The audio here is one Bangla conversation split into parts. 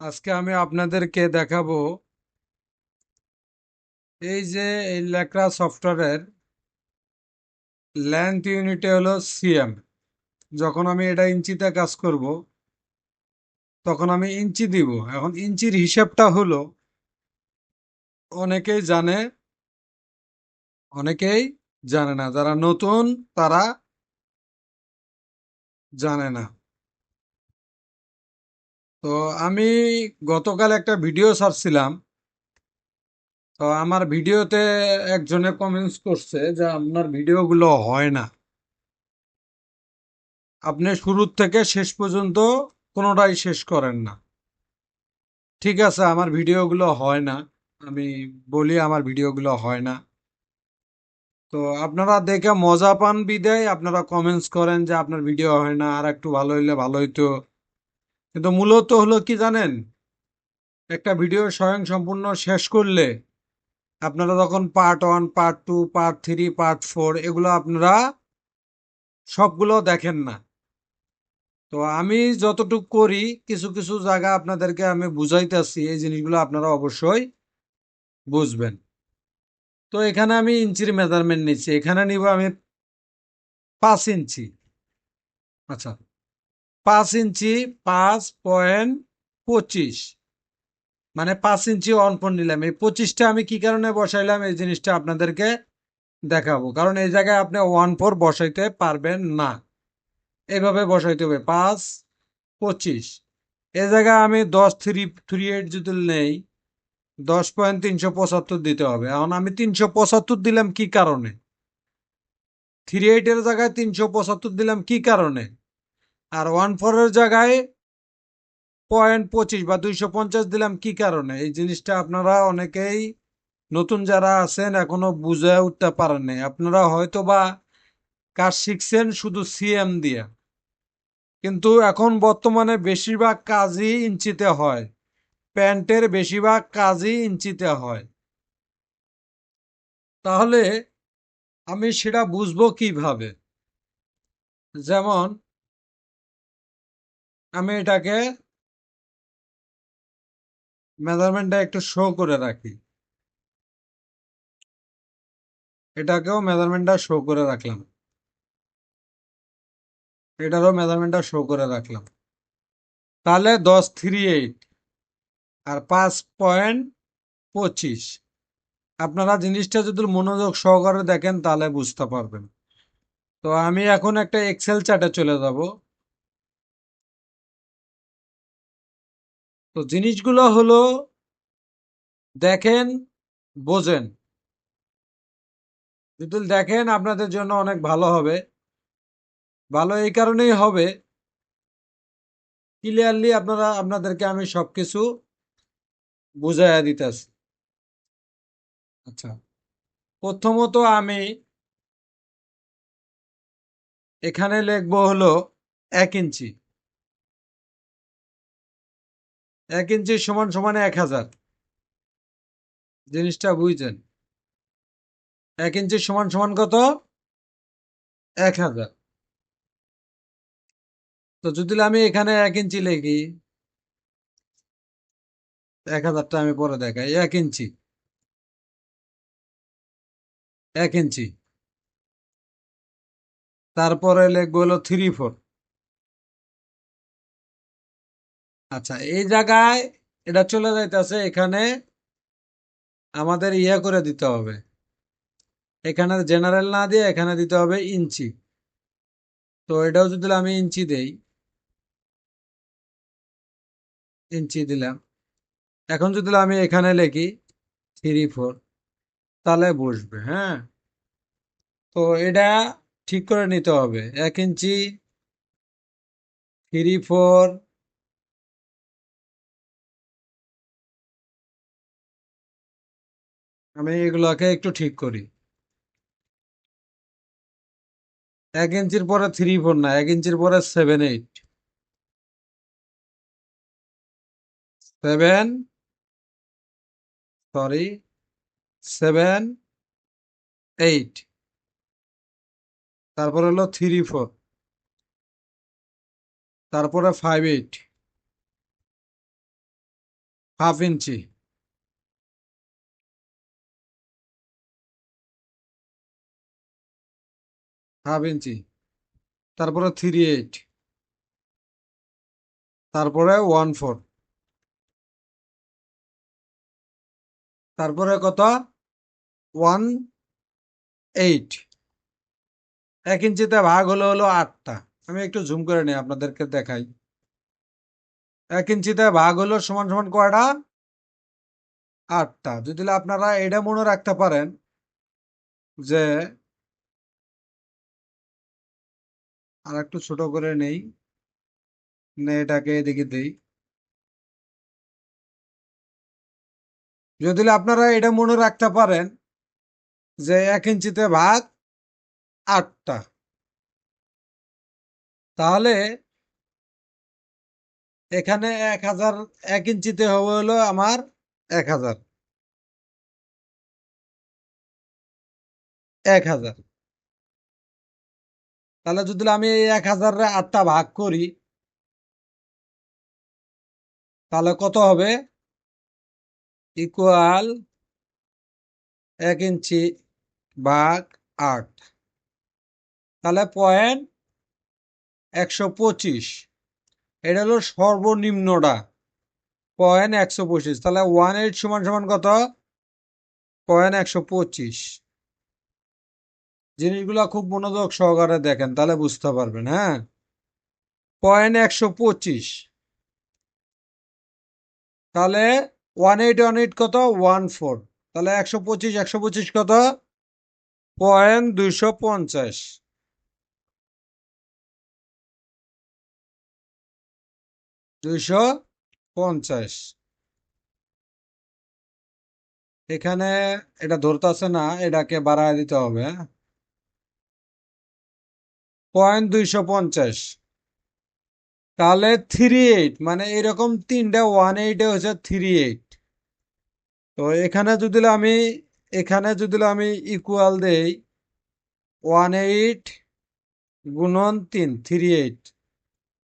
আজকে আমি আপনাদেরকে দেখাবো এই যে এই লেকরা সফটওয়্যারের লেন্থ ইউনিটে হলো সিএম যখন আমি এটা ইঞ্চিতে কাজ করব, তখন আমি ইঞ্চি দিব। এখন ইঞ্চির হিসাবটা হলো, অনেকেই জানে অনেকেই জানে না। যারা নতুন, তারা জানে না। তো আমি গতকাল একটা ভিডিও ছাড়ছিলাম। তো আমার ভিডিওতে একজনে কমেন্টস করছে যে আপনার ভিডিওগুলো হয় না। আপনি শুরুর থেকে শেষ পর্যন্ত কোনোটাই শেষ করেন না। ঠিক আছে, আমার ভিডিওগুলো হয় না। আমি বলি আমার ভিডিওগুলো হয় না। তো আপনারা দেখে মজা পান বিদায়। আপনারা কমেন্টস করেন যে আপনার ভিডিও হয় না আর একটু ভালো হইলে ভালো হইতো। কিন্তু মূলত হলো কি জানেন? একটা ভিডিও স্বয়ং সম্পূর্ণ শেষ করলে আপনারা তখন part one part two part three part four এগুলো আপনারা সবগুলো দেখেন না। তো আমি যতটুকু করি কিছু কিছু জায়গা আপনাদেরকে আমি বুঝাইতেছি, এই জিনিসগুলো আপনারা অবশ্যই বুঝবেন। তো এখানে আমি ইঞ্চির মেজারমেন্ট নিচ্ছি, এখানে নিব আমি পাঁচ ইঞ্চি। আচ্ছা। পাঁচ ইঞ্চি পাঁচ পয়েন্ট পঁচিশ। মানে পাঁচ ইঞ্চি অনপন নিলাম। এই পঁচিশটা আমি কি কারণে বসাইলাম? এই জিনিসটা আপনাদেরকে দেখাবো। কারণ এই জায়গায় আপনি ওয়ান ফোর বসাইতে পারবেন না। এইভাবে বসাইতে হবে। পাঁচ পঁচিশ। এই জায়গায় আমি দশ থ্রি থ্রি এইট যদি নেই, দশ পয়েন্ট তিনশো পঁচাত্তর দিতে হবে। এখন আমি তিনশো পঁচাত্তর দিলাম কি কারণে? থ্রি এইটের জায়গায় তিনশো পঁচাত্তর দিলাম কি কারণে? আর ওয়ান ফোরের জায়গায় পয়েন্ট পঁচিশ বা দুইশো পঞ্চাশ দিলাম কি কারণে? এই জিনিসটা আপনারা অনেকেই নতুন যারা আছেন এখনও বুঝে উঠতে পারেন আপনারা হয়তো বা কাজ শিখছেন শুধু সিএম দিয়ে। কিন্তু এখন বর্তমানে বেশিরভাগ কাজই ইঞ্চিতে হয়। প্যান্টের বেশিরভাগ কাজই ইঞ্চিতে হয়। তাহলে আমি সেটা বুঝব কীভাবে? যেমন আমি এটাকে মেজারমেন্টটা একটু শো করে রাখি। এটাকেও মেজারমেন্টটা শো করে রাখলাম। এটারও মেজারমেন্টটা শো করে রাখলাম। তাহলে দশ থ্রি এইট আর পাঁচ পয়েন্ট পঁচিশ। আপনারা জিনিসটা যদি মনোযোগ সহকারে দেখেন তাহলে বুঝতে পারবেন। তো আমি এখন একটা এক্সেল চার্টে চলে যাব। তো জিনিসগুলো হলো দেখেন, বোঝেন। যদি দেখেন আপনাদের জন্য অনেক ভালো হবে। ভালো এই কারণেই হবে। ক্লিয়ারলি আপনারা, আপনাদেরকে আমি সবকিছু বুঝাইয়া দিতেছি। আচ্ছা প্রথমত আমি এখানে লিখব হলো এক ইঞ্চি। এক ইঞ্চি সমান সমান এক হাজার। জিনিসটা বুঝছেন? এক ইঞ্চি সমান সমান কত? এক হাজার। তো যদি আমি এখানে এক ইঞ্চি লিখি, এক হাজারটা আমি পরে দেখাই। এক ইঞ্চি। এক ইঞ্চি। তারপরে লিখব হলো থ্রি ফোর আচ্ছা এই জায়গায় এটা চলে যাইতেছে, এখানে আমাদের ইয়ে করে দিতে হবে। এখানে জেনারেল না দিয়ে এখানে দিতে হবে ইঞ্চি। তো এটাও যদি আমি ইঞ্চি দেই, ইঞ্চি দিলাম। এখন যদি আমি এখানে লিখি থ্রি ফোর তাহলে বসবে হ্যাঁ? তো এটা ঠিক করে নিতে হবে। এক ইঞ্চি থ্রি ফোর আমি এগুলোকে একটু ঠিক করি। এক ইঞ্চির পরে থ্রি ফোর না, এক ইঞ্চির পরে seven eight seven sorry seven eight তারপর হলো থ্রি ফোর তারপরে ফাইভ এইট হাফ ইঞ্চি। হাফ ইঞ্চি। তারপরে থ্রি এইট তারপরে ওয়ান ফোর তারপরে কত? ওয়ান এইট এক ইঞ্চিতে ভাগ হলো হলো আটটা। আমি একটু জুম করে নিই আপনাদেরকে দেখাই। এক ইঞ্চিতে ভাগ হলো সমান সমান কয়টা? আটটা। যদি আপনারা এটা মনে রাখতে পারেন যে আর একটু ছোট করে নেই। নে এটাকে এদিকে দেই। যদি আপনারা এটা মনে রাখতে পারেন যে এক ইঞ্চিতে ভাগ আটটা। তাহলে এখানে এক হাজার, এক ইঞ্চিতে হবে হলো আমার এক হাজার। এক হাজার। তাহলে যদি আমি এক হাজারে আটটা ভাগ করি, তাহলে কত হবে? ইকুয়াল এক ইঞ্চি ভাগ আট। তাহলে পয়েন্ট একশো পঁচিশ। এটা হলো সর্বনিম্নটা। পয়েন্ট একশো পঁচিশ। তাহলে ওয়ান এইট সমান সমান কত? পয়েন্ট একশো পঁচিশ। জিনিসগুলো খুব মনোযোগ সহকারে দেখেন, তাহলে বুঝতে পারবেন হ্যাঁ? পয়েন্ট একশো পঁচিশ। তাহলে ওয়ান এইট ওয়ান এইট কত? ওয়ান ফোর তাহলে একশো পঁচিশ একশো পঁচিশ কত? পয়েন্ট দুইশো পঞ্চাশ। দুইশো পঞ্চাশ। এখানে এটা ধরতেছে না, এটাকে বাড়ায় দিতে হবে পয়েন্ট দুইশো পঞ্চাশ। তাহলে থ্রি এইট মানে এরকম তিনটা ওয়ান এইটে হচ্ছে থ্রি এইট তো এখানে যদি আমি, এখানে যদি আমি ইকুয়াল দেই ওয়ান এইট গুণন তিন থ্রি এইট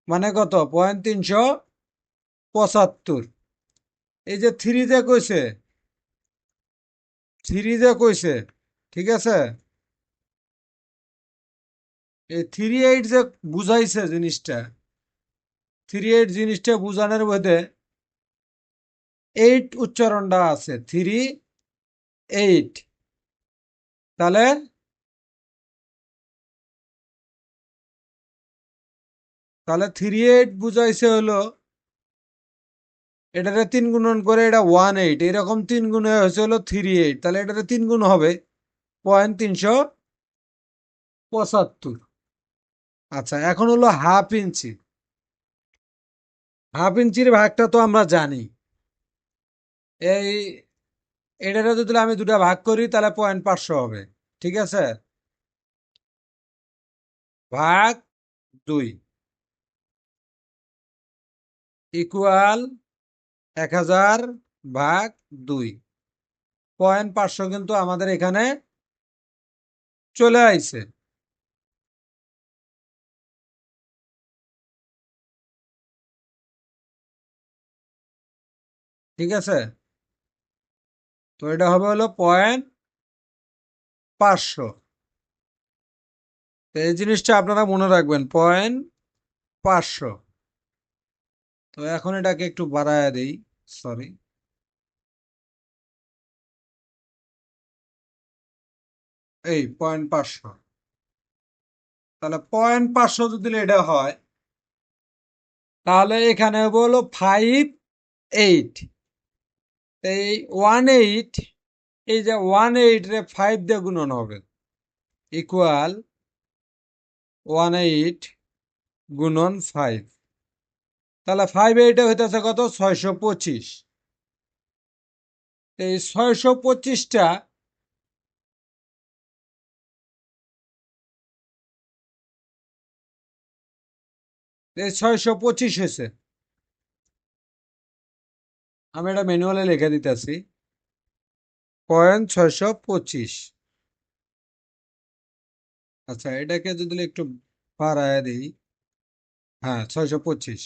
মানে কত? পয়েন্ট তিনশো পঁচাত্তর। এই যে থ্রি যে কইছে থ্রি যে কইছে, ঠিক আছে? এই থ্রি এইট যে বুঝাইছে জিনিসটা থ্রি এইট জিনিসটা বুঝানোর মধ্যে এইট উচ্চারণটা আছে থ্রি এইট তাহলে তাহলে থ্রি এইট বুঝাইছে হলো এটাতে তিন গুণন করে এটা ওয়ান এইট এরকম তিন গুণে হয়েছে হলো থ্রি এইট তাহলে এটাতে তিন গুণ হবে পয়েন্ট তিনশো পঁচাত্তর। আচ্ছা এখন হলো হাফ ইঞ্চি। হাফ ইঞ্চির ভাগটা তো আমরা জানি। এই এটারে যদি আমি দুটা ভাগ করি, তাহলে পয়েন্ট পাঁচশো হবে। ঠিক আছে? ভাগ দুই। ইকুয়াল এক হাজার ভাগ দুই। পয়েন্ট পাঁচশো কিন্তু আমাদের এখানে চলে আইছে। ঠিক আছে? তো এটা হবে হলো পয়েন্ট পাঁচশো। তো এই জিনিসটা আপনারা মনে রাখবেন পয়েন্ট পাঁচশো। তো এখন এটাকে একটু বাড়ায় দিই সরি এই পয়েন্ট পাঁচশো। তাহলে পয়েন্ট পাঁচশো যদি এটা হয়, তাহলে এখানে হলো ফাইভ এইট এই ওয়ান এইট এই যে ওয়ান এইট রে ফাইভ দিয়ে গুণন হবে। ইকুয়াল ওয়ান এইট গুণন ফাইভ তাহলে ফাইভ এইটে হইতেছে কত? ছয়শো পঁচিশ। এই ছয়শো পঁচিশটা এই ছয়শো পঁচিশ হয়েছে। আমি এটা ম্যানুয়ালে লিখে দিতেছি। পয়েন্ট ছয়শো পঁচিশ। আচ্ছা এটাকে যদি একটু বাড়ায় দিই। হ্যাঁ ছয়শো পঁচিশ।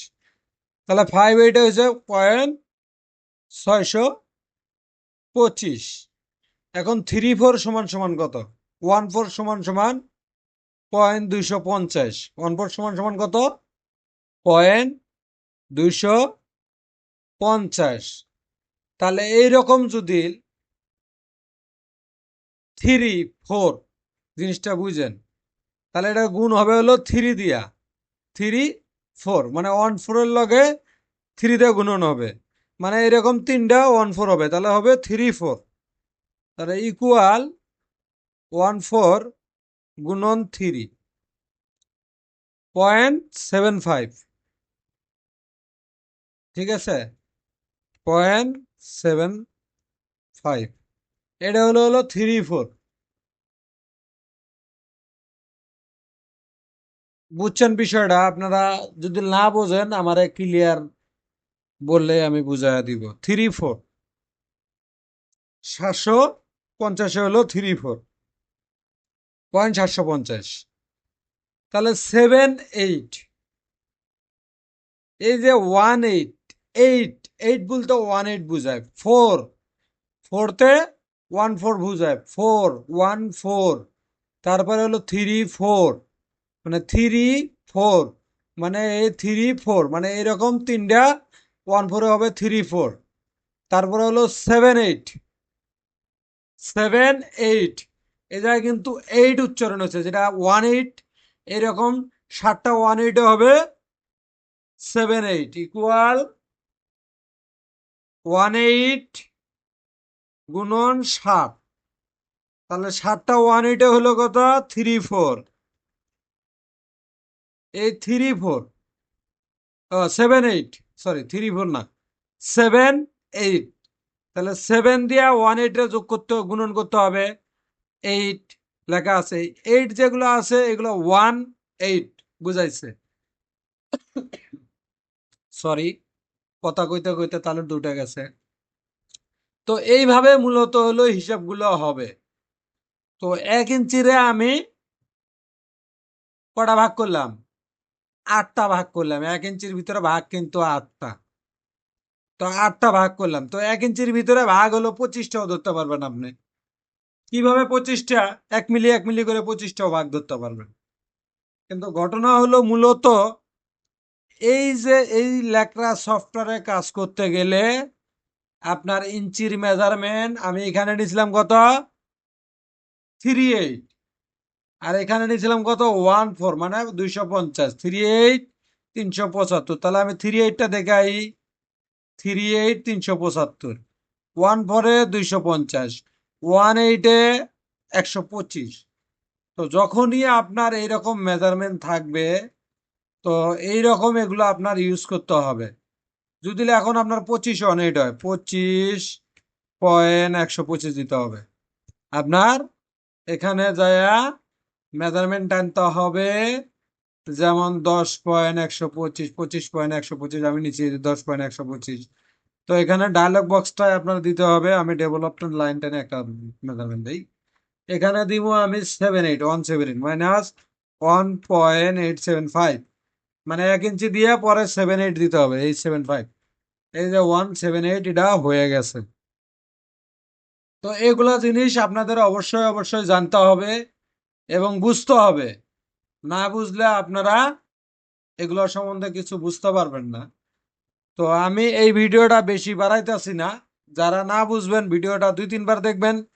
তাহলে ফাইভ এইটা হচ্ছে পয়েন্ট ছয়শো পঁচিশ। এখন থ্রি ফোর সমান সমান কত? ওয়ান ফোর সমান সমান পয়েন্ট দুইশো পঞ্চাশ। ওয়ান ফোর সমান সমান কত? পয়েন্ট দুইশো পঞ্চাশ। তাহলে এইরকম যদি থ্রি ফোর জিনিসটা বুঝেন, তাহলে এটা গুণ হবে হলো থ্রি দিয়া। থ্রি ফোর মানে ওয়ান ফোরের লগে থ্রি দিয়ে গুণন হবে। মানে এরকম তিনটা ওয়ান ফোর হবে, তাহলে হবে থ্রি ফোর তাহলে ইকুয়াল ওয়ান ফোর গুণন থ্রি পয়েন্ট সেভেন ফাইভ ঠিক আছে? পয়েন্ট সেভেন ফাইভ এটা হলো হলো থ্রি ফোর বুঝছেন বিষয়টা? আপনারা যদি না বোঝেন, আমারে ক্লিয়ার বললে আমি বুঝাইয়া দিব। থ্রি ফোর সাতশো পঞ্চাশে হলো থ্রি ফোর পয়েন্ট সাতশো পঞ্চাশ। তাহলে সেভেন এইট এই যে ওয়ান এইট এইট এইট বলতে ওয়ান এইট বুঝায় ফোর ফোরতে ওয়ান ফোর বুঝায় ফোর ওয়ান ফোর তারপরে হলো থ্রি ফোর মানে থ্রি ফোর মানে এই থ্রি ফোর মানে এরকম তিনটা ওয়ান ফোরে হবে থ্রি ফোর তারপরে হলো সেভেন এইট সেভেন এইট এ কিন্তু এইট উচ্চারণ হচ্ছে যেটা ওয়ান এইট এরকম সাতটা ওয়ান এইটে হবে seven eight equal one eight গুণন সাত। তাহলে সাতটা ওয়ান এইটে হলো কত? থ্রি ফোর এই three four seven eight sorry three four না। সেভেন এইট তাহলে সেভেন দিয়ে ওয়ান এইটে যোগ করতে, গুণন করতে হবে। এইট লেখা আছে। এইট যেগুলো আছে, এগুলো ওয়ান এইট বুঝাইছে। সরি কথা কইতে কইতে তাহলে দুটা গেছে। তো এইভাবে মূলত হলো হিসাবগুলো হবে। তো এক ইঞ্চিরে আমি কটা ভাগ করলাম? আটটা ভাগ করলাম। এক ইঞ্চির ভিতরে ভাগ কিন্তু আটটা। তো আটটা ভাগ করলাম। তো এক ইঞ্চির ভিতরে ভাগ হলো পঁচিশটাও ধরতে পারবেন আপনি। কীভাবে পঁচিশটা? এক মিলি এক মিলি করে পঁচিশটাও ভাগ ধরতে পারবেন। কিন্তু ঘটনা হলো মূলত এই যে এই লেকরা সফটওয়্যারে কাজ করতে গেলে আপনার ইঞ্চির মেজারমেন্ট আমি এখানে নিয়েছিলাম কত? থ্রি এইট আর এখানে নিয়েছিলাম কত? ওয়ান ফোর মানে দুইশো পঞ্চাশ। থ্রি এইট তিনশো পঁচাত্তর। তাহলে আমি থ্রি এইটটা দেখাই। থ্রি এইট তিনশো পঁচাত্তর। ওয়ান ফোরে দুইশো পঞ্চাশ। ওয়ান এইটে একশো পঁচিশ। তো যখনই আপনার এইরকম মেজারমেন্ট থাকবে তো এই রকম এগুলো আপনার ইউজ করতে হবে। যদি এখন আপনার পঁচিশ এইট হয়, পঁচিশ পয়েন্ট একশো পঁচিশ দিতে হবে। আপনার এখানে যায়া মেজারমেন্ট টানতে হবে, যেমন দশ পয়েন্ট একশো পঁচিশ পঁচিশ পয়েন্ট একশো পঁচিশ, আমি নিচে দশ পয়েন্ট একশো পঁচিশ। তো এখানে ডায়লগ বক্সটায় আপনার দিতে হবে, আমি ডেভেলপমেন্ট লাইন টেনে একটা মেজারমেন্ট দিই। এখানে দিব আমি seven eight one seven eight minus one point eight seven five মানে এক ইঞ্চি দিয়ে পরে সেভেন এইট দিতে হবে এইট সেভেন ফাইভ এই যে ওয়ান সেভেন এইট এটা হয়ে গেছে। তো এগুলো জিনিস আপনাদের অবশ্যই অবশ্যই জানতে হবে এবং বুঝতে হবে। না বুঝলে আপনারা এগুলো সম্বন্ধে কিছু বুঝতে পারবেন না। তো আমি এই ভিডিওটা বেশি বাড়াইতেছি না। যারা না বুঝবেন, ভিডিওটা দুই তিনবার দেখবেন।